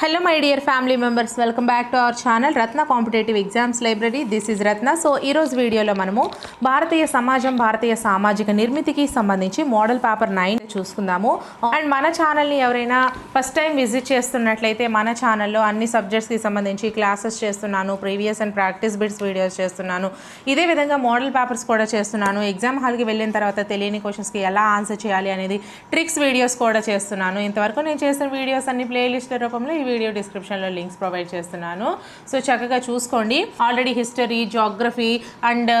Hello my dear family members welcome back to our channel Ratna competitive exams library this is Ratna so ఈరోజు వీడియోలో మనము భారతీయ సమాజం భారతీయ సామాజిక నిర్మితికి సంబంధించి మోడల్ పేపర్ నైన్ చూసుకుందాము. అండ్ మన ఛానల్ని ఎవరైనా ఫస్ట్ టైం విజిట్ చేస్తున్నట్లయితే మన ఛానల్లో అన్ని సబ్జెక్ట్స్కి సంబంధించి క్లాసెస్ చేస్తున్నాను previous and practice bits videos చేస్తున్నాను. ఇదే విధంగా మోడల్ పేపర్స్ కూడా చేస్తున్నాను. ఎగ్జామ్ హాల్కి వెళ్ళిన తర్వాత తెలియని క్వశ్చన్స్కి ఎలా ఆన్సర్ చేయాలి అనేది ట్రిక్స్ వీడియోస్ కూడా చేస్తున్నాను. ఇంతవరకు నేను చేసిన వీడియోస్ అన్ని ప్లేలిస్ట్ల రూపంలో వీడియో డిస్క్రిప్షన్లో లింక్స్ ప్రొవైడ్ చేస్తున్నాను. సో చక్కగా చూసుకోండి. Already history geography and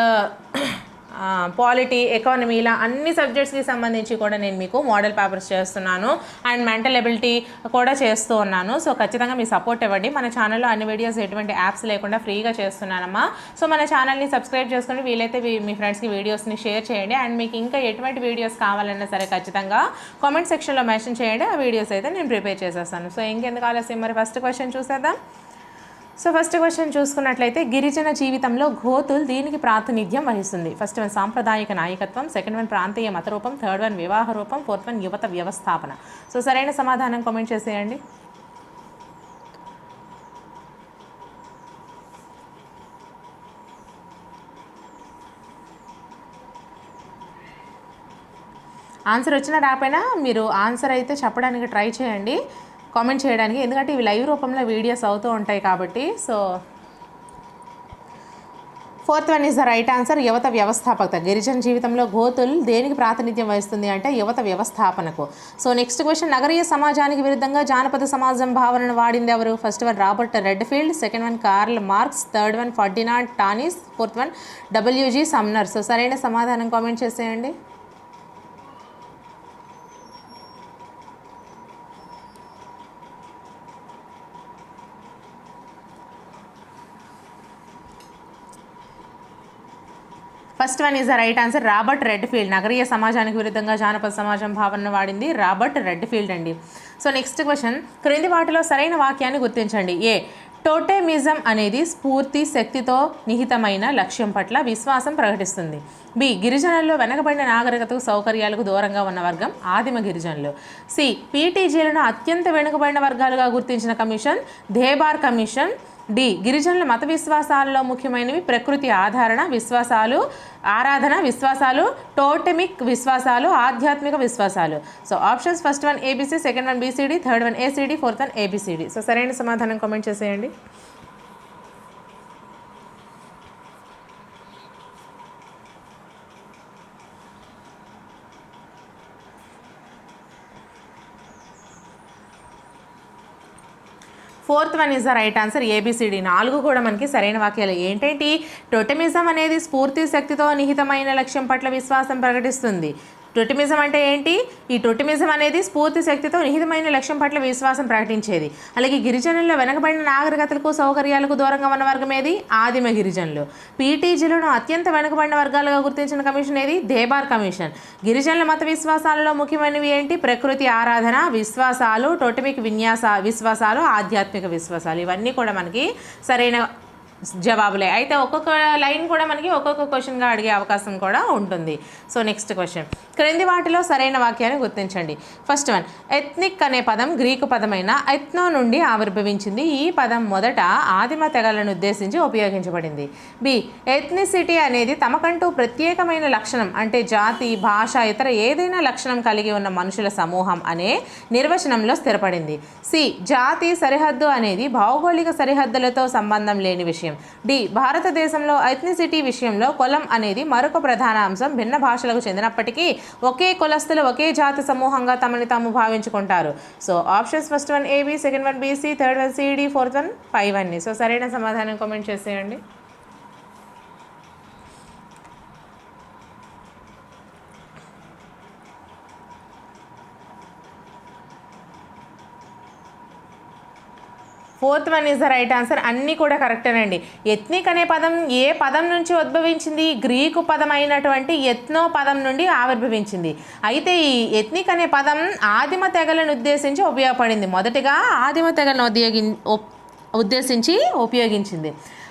polity economy ఇలా అన్ని సబ్జెక్ట్స్కి సంబంధించి కూడా నేను మీకు మోడల్ పేపర్స్ చేస్తున్నాను. అండ్ మెంటల్ ఎబిలిటీ కూడా చేస్తూ ఉన్నాను. సో ఖచ్చితంగా మీ సపోర్ట్ ఇవ్వండి. మన ఛానల్లో అన్ని వీడియోస్ ఎటువంటి యాప్స్ లేకుండా ఫ్రీగా చేస్తున్నానమ్మా. సో మన ఛానల్ని సబ్స్క్రైబ్ చేసుకుని వీలైతే మీ ఫ్రెండ్స్కి వీడియోస్ని షేర్ చేయండి. అండ్ మీకు ఇంకా ఎటువంటి వీడియోస్ కావాలన్నా సరే ఖచ్చితంగా కామెంట్ సెక్షన్లో మెన్షన్ చేయండి. ఆ వీడియోస్ అయితే నేను ప్రిపేర్ చేసేస్తాను. సో ఇంకెందుకు ఆలస్యం? మరి ఫస్ట్ క్వశ్చన్ చూసేద్దాం. సో ఫస్ట్ క్వశ్చన్ చూసుకున్నట్లయితే గిరిజన జీవితంలో ఘోతుల్ దీనికి ప్రాతినిధ్యం వహిస్తుంది. ఫస్ట్ వన్ సాంప్రదాయక నాయకత్వం. సెకండ్ వన్ ప్రాంతీయ మత రూపం థర్డ్ వన్ వివాహ రూపం. ఫోర్త్ వన్ యువత వ్యవస్థాపన. సో సరైన సమాధానం కామెంట్ చేసేయండి. ఆన్సర్ వచ్చినా రాకపోయినా మీరు ఆన్సర్ అయితే చెప్పడానికి ట్రై చేయండి. కామెంట్ చేయడానికి. ఎందుకంటే ఇవి లైవ్ రూపంలో వీడియోస్ అవుతూ ఉంటాయి కాబట్టి so. Fourth one is the right answer యువత వ్యవస్థాపకత. గిరిజన జీవితంలో గోతుల్ దేనికి ప్రాతినిధ్యం వహిస్తుంది అంటే యువత వ్యవస్థాపనకు. సో నెక్స్ట్ క్వశ్చన్ నగరీయ సమాజానికి విరుద్ధంగా జానపద సమాజం భావనను వాడింది ఎవరు? First one Robert Redfield second one Karl Marx third one Ferdinand Tonnies fourth one WG Sumner. So సరైన సమాధానం కామెంట్ చేసేయండి. First one is the right answer. Robert Redfield నగరీయ సమాజానికి విరుద్ధంగా జానపద సమాజం భావనను వాడింది రాబర్ట్ రెడ్ ఫీల్డ్ అండి. So next question. క్రింది వాటిలో సరైన వాక్యాన్ని గుర్తించండి. ఏ. టోటెమిజం అనేది స్ఫూర్తి శక్తితో నిహితమైన లక్ష్యం పట్ల విశ్వాసం ప్రకటిస్తుంది. బి. గిరిజనుల్లో వెనకబడిన నాగరికతకు సౌకర్యాలకు దూరంగా ఉన్న వర్గం ఆదిమ గిరిజనులు. సి. పీటీజీలను అత్యంత వెనుకబడిన వర్గాలుగా గుర్తించిన కమిషన్ ధేబార్ కమిషన్ డి. గిరిజనుల మత విశ్వాసాలలో ముఖ్యమైనవి ప్రకృతి ఆధారణ విశ్వాసాలు ఆరాధన విశ్వాసాలు టోటెమిక్ విశ్వాసాలు ఆధ్యాత్మిక విశ్వాసాలు. So options first one ABC second one BCD third one ACD fourth one ABCD so సరైన సమాధానం కామెంట్ చేసేయండి. Fourth one is the right answer ABCD నాలుగు కూడా మనకి సరైన వాక్యాలు. ఏంటంటే? టొటమిజం అనేది స్ఫూర్తి శక్తితో నిహితమైన లక్ష్యం పట్ల విశ్వాసం ప్రకటిస్తుంది. టొటిమిజం అంటే ఏంటి? ఈ టొటమిజం అనేది స్ఫూర్తి శక్తితో నిహితమైన లక్ష్యం పట్ల విశ్వాసం ప్రకటించేది. అలాగే గిరిజనుల్లో వెనకబడిన నాగరికతలకు సౌకర్యాలకు దూరంగా ఉన్న వర్గం ఏది? ఆదిమ గిరిజనులు. పీటీజీలను అత్యంత వెనుకబడిన వర్గాలుగా గుర్తించిన కమిషన్ ఏది? దేబార్ కమిషన్. గిరిజనుల మత విశ్వాసాలలో ముఖ్యమైనవి ఏంటి? ప్రకృతి ఆరాధన విశ్వాసాలు టోటమిక్ విన్యాస విశ్వాసాలు ఆధ్యాత్మిక విశ్వాసాలు. ఇవన్నీ కూడా మనకి సరైన జవాబులే. అయితే ఒక్కొక్క లైన్ కూడా మనకి ఒక్కొక్క క్వశ్చన్గా అడిగే అవకాశం కూడా ఉంటుంది. So next question. క్రింది వాటిలో సరైన వాక్యాన్ని గుర్తించండి. ఫస్ట్ వన్ ఎథ్నిక్ అనే పదం గ్రీకు పదమైన ఎత్నో నుండి ఆవిర్భవించింది. ఈ పదం మొదట ఆదిమ తెగలను ఉద్దేశించి ఉపయోగించబడింది. బి ఎథ్నిసిటీ అనేది తమకంటూ ప్రత్యేకమైన లక్షణం అంటే జాతి భాష ఇతర ఏదైనా లక్షణం కలిగి ఉన్న మనుషుల సమూహం అనే నిర్వచనంలో స్థిరపడింది. సి జాతి సరిహద్దు అనేది భౌగోళిక సరిహద్దులతో సంబంధం లేని విషయం. డి భారతదేశంలో ఎథ్నిసిటీ విషయంలో కులం అనేది మరొక ప్రధాన అంశం. భిన్న భాషలకు చెందినప్పటికీ ఒకే కులస్తులు ఒకే జాతి సమూహంగా తమని తాము భావించుకుంటారు. So options first one AB second one BC third one CD fourth one five అన్ని సో సరైన సమాధానం కామెంట్ చేసేయండి. Fourth one is the right answer. అన్నీ కూడా కరెక్టేనండి. ఎత్నిక్ అనే పదం ఏ పదం నుంచి ఉద్భవించింది? గ్రీకు పదం అయినటువంటి ఎత్నో పదం నుండి ఆవిర్భవించింది. అయితే ఈ ఎత్నిక్ అనే పదం ఆదిమ తెగలను ఉద్దేశించి ఉపయోగపడింది. మొదటిగా ఆదిమ తెగలను ఉద్యోగి ఉద్దేశించి ఉపయోగించింది.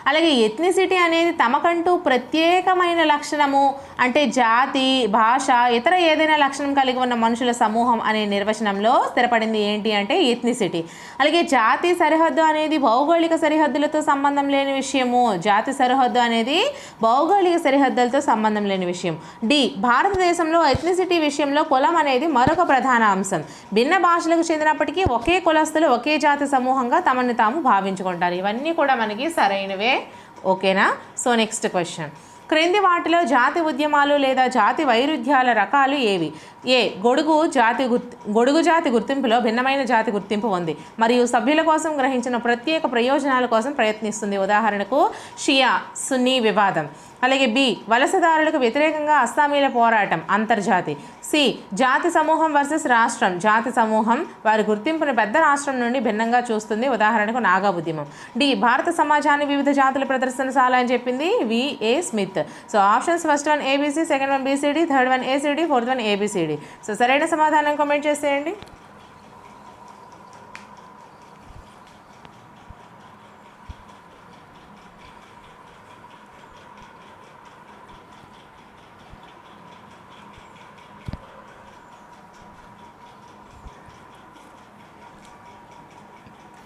అలాగే ఎథ్నిసిటీ అనేది తమకంటూ ప్రత్యేకమైన లక్షణము. అంటే జాతి భాష ఇతర ఏదైనా లక్షణం కలిగి ఉన్న మనుషుల సమూహం అనే నిర్వచనంలో స్థిరపడింది ఏంటి అంటే ఎథ్నిసిటీ అలాగే జాతి సరిహద్దు అనేది భౌగోళిక సరిహద్దులతో సంబంధం లేని విషయము. జాతి సరిహద్దు అనేది భౌగోళిక సరిహద్దులతో సంబంధం లేని విషయం. డి భారతదేశంలో ఎథ్నిసిటీ విషయంలో కులం అనేది మరొక ప్రధాన అంశం. భిన్న భాషలకు చెందినప్పటికీ ఒకే కులస్తులు ఒకే జాతి సమూహంగా తమను తాము భావించుకుంటారు. ఇవన్నీ కూడా మనకి సరైనవే ఓకేనా? సో నెక్స్ట్ క్వశ్చన్ క్రింది వాటిలో జాతి ఉద్యమాలు లేదా జాతి వైరుధ్యాల రకాలు ఏవి? ఏ గొడుగు జాతి గొడుగు జాతి గుర్తింపులో భిన్నమైన జాతి గుర్తింపు ఉంది. మరియు సభ్యుల కోసం గ్రహించిన ప్రత్యేక ప్రయోజనాల కోసం ప్రయత్నిస్తుంది. ఉదాహరణకు షియా సున్నీ వివాదం. అలాగే బి వలసదారులకు వ్యతిరేకంగా అస్సామీల పోరాటం అంతర్జాతి. సి జాతి సమూహం వర్సెస్ రాష్ట్రం. జాతి సమూహం వారి గుర్తింపును పెద్ద రాష్ట్రం నుండి భిన్నంగా చూస్తుంది. ఉదాహరణకు నాగా ఉద్యమం డి భారత సమాజాన్ని వివిధ జాతుల ప్రదర్శనశాల అని చెప్పింది VA Smith. So options first one ABC second one BCD third one ACD fourth one ABCD so సరైన సమాధానం కామెంట్ చేసేయండి.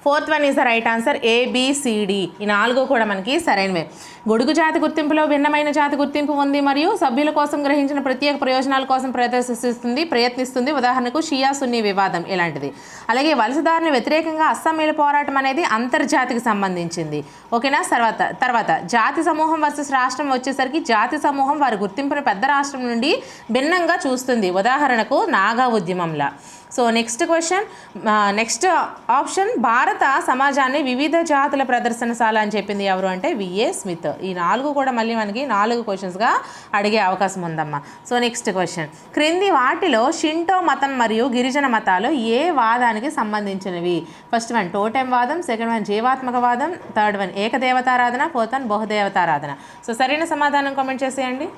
Fourth one is the right answer ABCD ఈ నాలుగు కూడా మనకి సరైనవే. గొడుగు జాతి గుర్తింపులో భిన్నమైన జాతి గుర్తింపు ఉంది మరియు సభ్యుల కోసం గ్రహించిన ప్రత్యేక ప్రయోజనాల కోసం ప్రదర్శిస్తుంది ప్రయత్నిస్తుంది. ఉదాహరణకు షియా సున్నీ వివాదం ఇలాంటిది. అలాగే వలసదారుని వ్యతిరేకంగా అస్సామీల పోరాటం అనేది అంతర్జాతికి సంబంధించింది. ఓకేనా? తర్వాత తర్వాత జాతి సమూహం వర్సెస్ రాష్ట్రం వచ్చేసరికి జాతి సమూహం వారి గుర్తింపును పెద్ద రాష్ట్రం నుండి భిన్నంగా చూస్తుంది. ఉదాహరణకు Naga ఉద్యమంలా. So next question next option భారత సమాజాన్ని వివిధ జాతుల ప్రదర్శనశాల అని చెప్పింది ఎవరు అంటే విఏ స్మిత్. ఈ నాలుగు కూడా మళ్ళీ మనకి నాలుగు క్వశ్చన్స్గా అడిగే అవకాశం ఉందమ్మా. సో నెక్స్ట్ క్వశ్చన్ క్రింది వాటిలో షింటో మతం మరియు గిరిజన మతాలు ఏ వాదానికి సంబంధించినవి? ఫస్ట్ వన్ టోటెం వాదం సెకండ్ వన్ జీవాత్మక వాదం థర్డ్ వన్ ఏకదేవతారాధన ఫోర్త్ వన్ బహుదేవతారాధన. సో సరైన సమాధానం కామెంట్ చేసేయండి.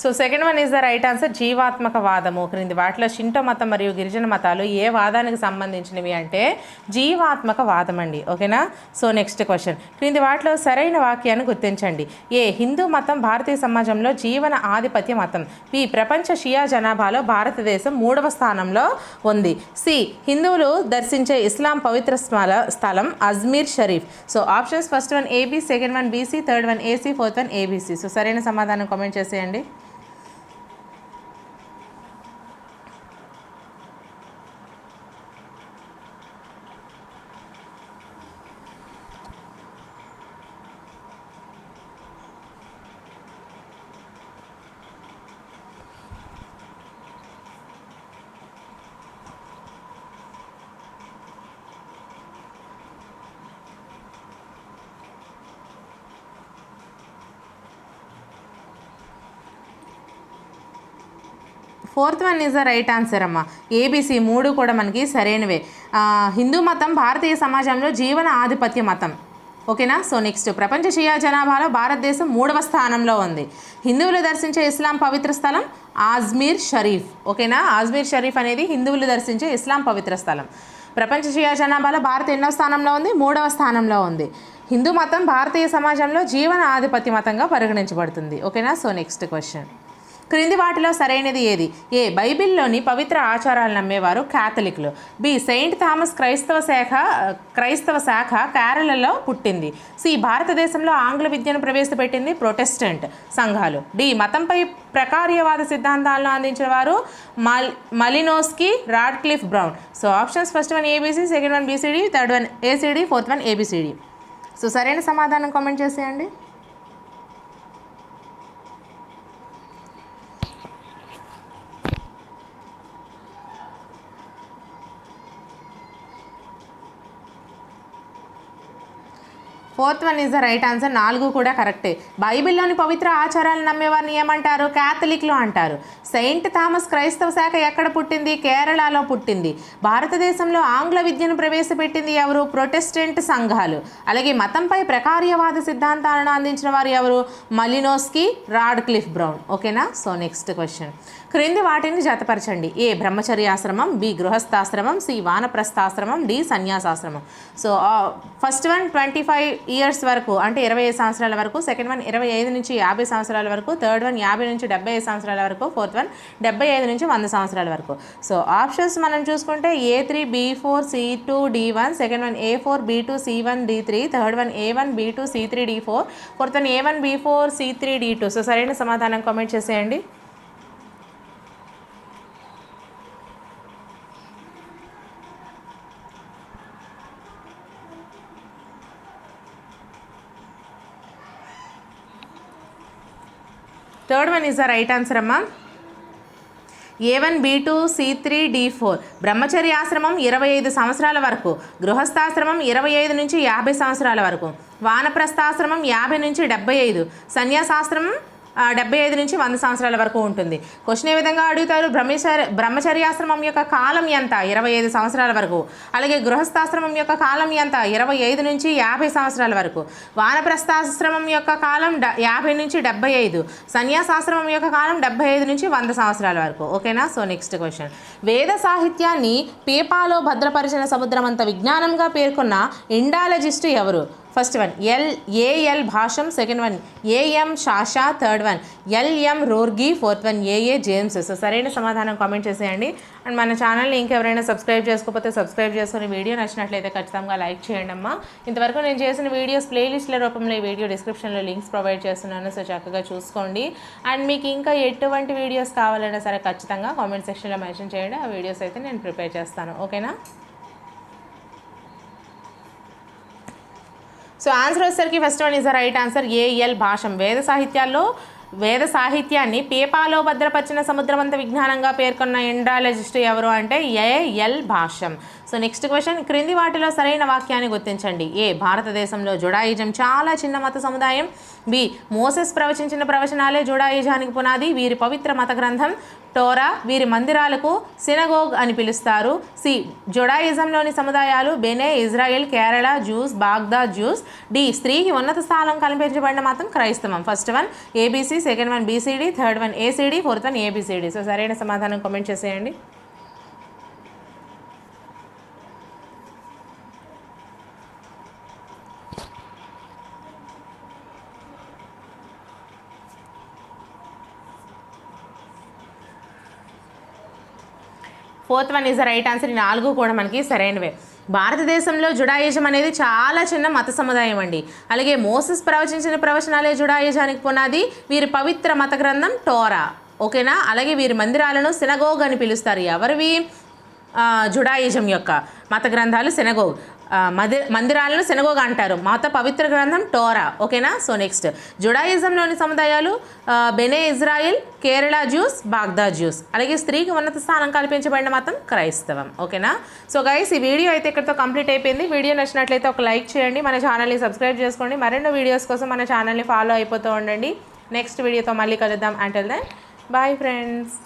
So second one is the right answer జీవాత్మక వాదము. క్రింది వాటిలో షింటో మతం మరియు గిరిజన మతాలు ఏ వాదానికి సంబంధించినవి అంటే జీవాత్మక వాదం అండి ఓకేనా? సో నెక్స్ట్ క్వశ్చన్ క్రింది వాటిలో సరైన వాక్యాన్ని గుర్తించండి. ఏ హిందూ మతం భారతీయ సమాజంలో జీవన ఆధిపత్య మతం. బి ప్రపంచ షియా జనాభాలో భారతదేశం మూడవ స్థానంలో ఉంది. సి హిందువులు దర్శించే ఇస్లాం పవిత్ర స్థల స్థలం Ajmer Sharif. So options first one AB second one BC third one AC fourth one ABC so సరైన సమాధానం కామెంట్ చేసేయండి. Fourth one is the right answer అమ్మ. ఏబీసీ మూడు కూడా మనకి సరైనవే. హిందూ మతం భారతీయ సమాజంలో జీవన ఆధిపత్య మతం. ఓకేనా సో నెక్స్ట్ ప్రపంచ షియా జనాభాలో భారతదేశం మూడవ స్థానంలో ఉంది. హిందువులు దర్శించే ఇస్లాం పవిత్ర స్థలం ఆజ్మీర్ షరీఫ్. ఓకేనా ఆజ్మీర్ షరీఫ్ అనేది హిందువులు దర్శించే ఇస్లాం పవిత్ర స్థలం. ప్రపంచ షియా జనాభాలో భారత్ ఎన్నో స్థానంలో ఉంది? మూడవ స్థానంలో ఉంది. హిందూ మతం భారతీయ సమాజంలో జీవన ఆధిపత్య మతంగా పరిగణించబడుతుంది. ఓకేనా సో నెక్స్ట్ క్వశ్చన్ క్రింది వాటిలో సరైనది ఏది? ఏ. బైబిల్లోని పవిత్ర ఆచారాలు నమ్మేవారు క్యాథలిక్లు. బి. సెయింట్ థామస్ క్రైస్తవ శాఖ క్రైస్తవ శాఖ కేరళలో పుట్టింది. సి. భారతదేశంలో ఆంగ్ల విద్యను ప్రవేశపెట్టింది ప్రొటెస్టెంట్ సంఘాలు. డి. మతంపై ప్రకార్యవాద సిద్ధాంతాలను అందించిన వారు Mal Malinowski Radcliffe Brown. So options first one ABC second one BCD third one ACD fourth one ABCD so సరైన సమాధానం కామెంట్ చేసేయండి. Fourth one is the right answer. నాలుగు కూడా కరెక్టే. బైబిల్లోని పవిత్ర ఆచారాలు నమ్మేవారిని ఏమంటారు క్యాథలిక్లు అంటారు. సెయింట్ థామస్ క్రైస్తవ శాఖ ఎక్కడ పుట్టింది? కేరళలో పుట్టింది. భారతదేశంలో ఆంగ్ల విద్యను ప్రవేశపెట్టింది ఎవరు? ప్రొటెస్టెంట్ సంఘాలు. అలాగే మతంపై ప్రకార్యవాద సిద్ధాంతాలను అందించిన వారు ఎవరు? Malinowski Radcliffe Brown. ఓకేనా? So next question. క్రింది వాటిని జతపరచండి. ఏ బ్రహ్మచర్యాశ్రమం బి గృహస్థాశ్రమం సి వానప్రస్థాశ్రమం D సన్యాసాశ్రమం. So first one twenty five years వరకు అంటే ఇరవై ఐదు సంవత్సరాల వరకు సెకండ్ వన్ ఇరవై ఐదు నుంచి యాభై సంవత్సరాల వరకు థర్డ్ వన్ యాభై నుంచి డెబ్బై ఐదు సంవత్సరాల వరకు ఫోర్త్ వన్ డెబ్బై ఐదు నుంచి వంద సంవత్సరాల వరకు. సో ఆప్షన్స్ మనం చూసుకుంటే A three B four C two D one second one A four B two C one D three third one A one B two C three D four fourth one A one B four C three D two. So సరైన సమాధానం comment చేసేయండి. Third one is the right answer అమ్మా. A one B two C three D four బ్రహ్మచర్యాశ్రమం ఇరవై ఐదు సంవత్సరాల వరకు. గృహస్థాశ్రమం ఇరవై ఐదు నుంచి యాభై సంవత్సరాల వరకు. వానప్రస్థాశ్రమం యాభై నుంచి డెబ్బై ఐదు. సన్యాసాశ్రమం డెబ్బై ఐదు నుంచి వంద సంవత్సరాల వరకు ఉంటుంది. క్వశ్చన్ ఏ విధంగా అడుగుతారు? బ్రహ్మచర్య బ్రహ్మచర్యాశ్రమం యొక్క కాలం ఎంత? ఇరవై ఐదు సంవత్సరాల వరకు. అలాగే గృహస్థాశ్రమం యొక్క కాలం ఎంత? ఇరవై ఐదు నుంచి యాభై సంవత్సరాల వరకు. వానప్రస్థాశ్రమం యొక్క కాలం డ యాభై నుంచి డెబ్బై ఐదు. సన్యాసాశ్రమం యొక్క కాలం డెబ్బై ఐదు నుంచి వంద సంవత్సరాల వరకు. ఓకేనా? సో నెక్స్ట్ క్వశ్చన్ వేద సాహిత్యాన్ని పీపాలో భద్రపరిచిన సముద్రమంత విజ్ఞానంగా పేర్కొన్న ఇండాలజిస్ట్ ఎవరు? First one L AL Basham second one AM Sasha third one LM రోర్గి fourth one AA James so సరైన సమాధానం కామెంట్ చేసేయండి. అండ్ మన ఛానల్ని ఇంకెవరైనా సబ్స్క్రైబ్ చేసుకోకపోతే సబ్స్క్రైబ్ చేసుకుని వీడియో నచ్చినట్లయితే ఖచ్చితంగా లైక్ చేయండి అమ్మా. ఇంతవరకు నేను చేసిన వీడియోస్ ప్లేలిస్ట్ల రూపంలో ఈ వీడియో డిస్క్రిప్షన్లో లింక్స్ ప్రొవైడ్ చేస్తున్నాను. సో చక్కగా చూసుకోండి. అండ్ మీకు ఇంకా ఎటువంటి వీడియోస్ కావాలన్నా సరే ఖచ్చితంగా కామెంట్ సెక్షన్లో మెన్షన్ చేయండి. ఆ వీడియోస్ అయితే నేను ప్రిపేర్ చేస్తాను. ఓకేనా సో ఆన్సర్ వచ్చేసరికి first one is the right answer AL Basham. వేద సాహిత్యాల్లో వేద సాహిత్యాన్ని పేపాలో భద్రపరిచిన సముద్రమంత విజ్ఞానంగా పేర్కొన్న ఎండాలజిస్ట్ ఎవరు అంటే AL Basham. So next question క్రింది వాటిలో సరైన వాక్యాన్ని గుర్తించండి. ఏ భారతదేశంలో జుడాయిజం చాలా చిన్న మత సముదాయం. బి మోసెస్ ప్రవచించిన ప్రవచనాలే జుడాయిజానికి పునాది. వీరి పవిత్ర మత గ్రంథం టోరా వీరి మందిరాలకు సినగోగ్ అని పిలుస్తారు. సి. జొడాయిజంలోని సముదాయాలు Bene Israel Kerala Jews Baghdadi Jews D. స్త్రీకి ఉన్నత స్థానం కల్పించబడిన మాత్రం క్రైస్తవం. First one ABC second one BCD third one ACD fourth one ABCD so సరైన సమాధానం కామెంట్ చేసేయండి. Fourth one is the right answer. ఈ నాలుగు కూడా మనకి సరైనవే. భారతదేశంలో జుడాయిజం అనేది చాలా చిన్న మత సముదాయం అండి. అలాగే మోసస్ ప్రవచించిన ప్రవచనాలే జుడాయిజానికి పునాది. వీరి పవిత్ర మత గ్రంథం టోరా. ఓకేనా? అలాగే వీరి మందిరాలను సినగోగ్ అని పిలుస్తారు. ఎవరివి? జుడాయిజం యొక్క మత గ్రంథాలు సినగోగ్. మది మందిరాలను సెనగోగ అంటారు. మత పవిత్ర గ్రంథం టోరా. ఓకేనా? So next. జుడాయిజంలోని సముదాయాలు Bene Israel Kerala Jews Baghdadi Jews. అలాగే స్త్రీకి ఉన్నత స్థానం కల్పించబడిన మతం క్రైస్తవం. ఓకేనా? సో గైస్ ఈ వీడియో అయితే ఇక్కడితో కంప్లీట్ అయిపోయింది. వీడియో నచ్చినట్లయితే ఒక లైక్ చేయండి. మన ఛానల్ని సబ్స్క్రైబ్ చేసుకోండి. మరెన్నో వీడియోస్ కోసం మన ఛానల్ని ఫాలో అయిపోతూ ఉండండి. నెక్స్ట్ వీడియోతో మళ్ళీ కలుద్దాం. Until then bye friends